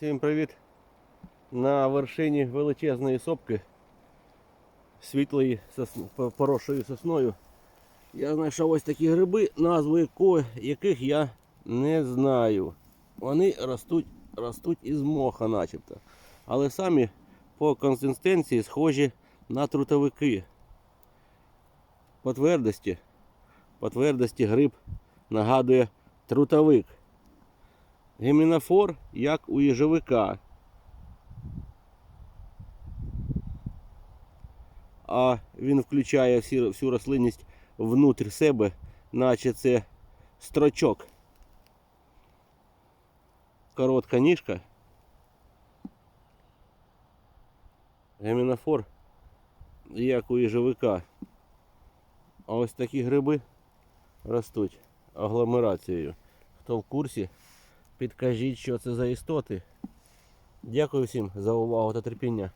Всім привіт! На вершині величезної сопки світлої сосн... по- сосною. Я знайшов ось такі гриби, назви яких я не знаю. Вони ростуть, ростуть із моха начебто. Але самі по консистенції схожі на трутовики. По твердості, по твердості гриб нагадує трутовик. Гемінофор, як у їжовика. А він включає всю рослинність внутрь себе, наче це строчок. Коротка ніжка. Гемінофор, як у їжовика. А ось такі гриби ростуть агломерацією. Хто в курсі, підкажіть, що це за істоти. Дякую всім за увагу та терпіння.